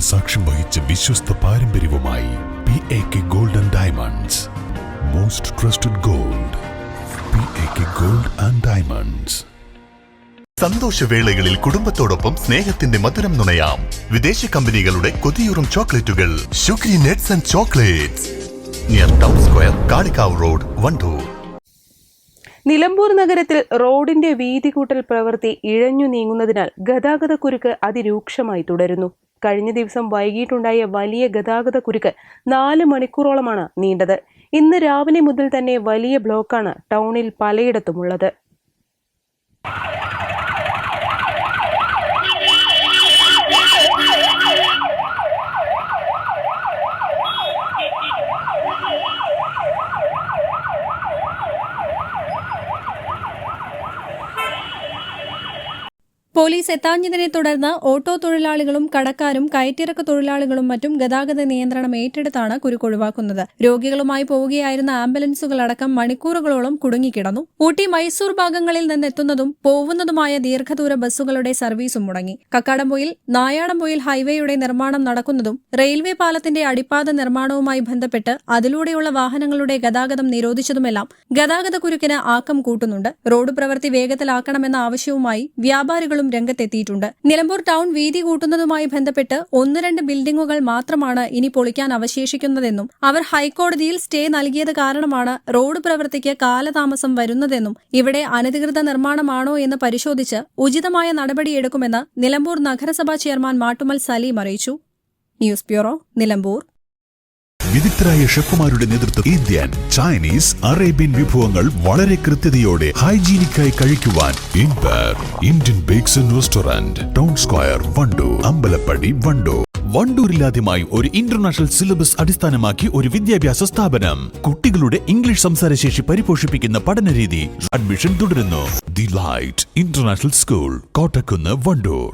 സാക്ഷ്യം വഹിച്ച വിശ്വസ്ത പാരമ്പര്യവുമായി P A K gold and diamonds most trusted gold P A K gold and diamonds സന്തോഷവേളകളിൽ കുടുംബത്തോടൊപ്പം സ്നേഹത്തിന്റെ മധുരം നുണയാം. വിദേശ കമ്പനികളുടെ കൊതിയൂറും ചോക്ലേറ്റുകൾ. ഷുഗ്രി nuts and chocolates near town square Kalikavu road Wandoor Nilambur നഗരത്തിൽ റോഡിന്റെ വീതി കൂട്ടൽ പ്രവൃത്തി ഇഴഞ്ഞു നീങ്ങുന്നതിനാൽ ഗതാഗതക്കുരുക്ക് അതിരൂക്ഷമായി തുടരുന്നു. കഴിഞ്ഞ ദിവസം വൈകിട്ടുണ്ടായ വലിയ ഗതാഗത കുരുക്ക് നാല് മണിക്കൂറോളമാണ് നീണ്ടത്. ഇന്ന് രാവിലെ മുതൽ തന്നെ വലിയ ബ്ലോക്കാണ് ടൗണിൽ പലയിടത്തുമുള്ളത്. പോലീസ് എത്താഞ്ഞതിനെ തുടർന്ന് ഓട്ടോ തൊഴിലാളികളും കടക്കാരും കയറ്റിറക്ക തൊഴിലാളികളും മറ്റും ഗതാഗത നിയന്ത്രണം ഏറ്റെടുത്താണ് കുരുക്കൊഴിവാക്കുന്നത്. രോഗികളുമായി പോവുകയായിരുന്ന ആംബുലൻസുകളടക്കം മണിക്കൂറുകളോളം കുടുങ്ങിക്കിടന്നു. ഊട്ടി മൈസൂർ ഭാഗങ്ങളിൽ നിന്നെത്തുന്നതും പോവുന്നതുമായ ദീർഘദൂര ബസ്സുകളുടെ സർവീസും മുടങ്ങി. കക്കാടംപൊയിൽ നായാടംപൊയിൽ ഹൈവേയുടെ നിർമ്മാണം നടക്കുന്നതും റെയിൽവേ പാലത്തിന്റെ അടിപ്പാത നിർമ്മാണവുമായി ബന്ധപ്പെട്ട് അതിലൂടെയുള്ള വാഹനങ്ങളുടെ ഗതാഗതം നിരോധിച്ചതുമെല്ലാം ഗതാഗത കുരുക്കിന് ആക്കം കൂട്ടുന്നുണ്ട്. റോഡ് പ്രവൃത്തി വേഗത്തിലാക്കണമെന്ന ആവശ്യവുമായി വ്യാപാരികളും രംഗത്തെത്തിയിട്ടുണ്ട്. നിലമ്പൂർ ടൗൺ വീതി കൂട്ടുന്നതുമായി ബന്ധപ്പെട്ട് ഒന്ന് രണ്ട് ബിൽഡിംഗുകൾ മാത്രമാണ് ഇനി പൊളിക്കാൻ അവശേഷിക്കുന്നതെന്നും അവർ ഹൈക്കോടതിയിൽ സ്റ്റേ നൽകിയത് കാരണമാണ് റോഡ് പ്രവൃത്തിക്ക് കാലതാമസം വരുന്നതെന്നും ഇവിടെ അനധികൃത നിർമ്മാണമാണോ എന്ന് പരിശോധിച്ച് ഉചിതമായ നടപടിയെടുക്കുമെന്ന് നിലമ്പൂർ നഗരസഭാ ചെയർമാൻ മാട്ടുമൽ സലീം അറിയിച്ചു. News bureau Nilambur. വിദഗ്ധരായ ഷെഫുമാരുടെ നേതൃത്വം ഇന്ത്യൻ ചൈനീസ് അറേബ്യൻ വിഭവങ്ങൾ വളരെ കൃത്യതയോടെ ഹൈജീനിക്കായി കഴിക്കുവാൻ Indian Bakes restaurant Town Square Wandoor Ambalappadi Wandoor വണ്ടൂരിലാദ്യമായി ഒരു ഇന്റർനാഷണൽ സിലബസ് അടിസ്ഥാനമാക്കി ഒരു വിദ്യാഭ്യാസ സ്ഥാപനം. കുട്ടികളുടെ ഇംഗ്ലീഷ് സംസാരശേഷി പരിപോഷിപ്പിക്കുന്ന പഠനരീതി അഡ്മിഷൻ തുടരുന്നു. The light international school Kottakkunnu Wandoor.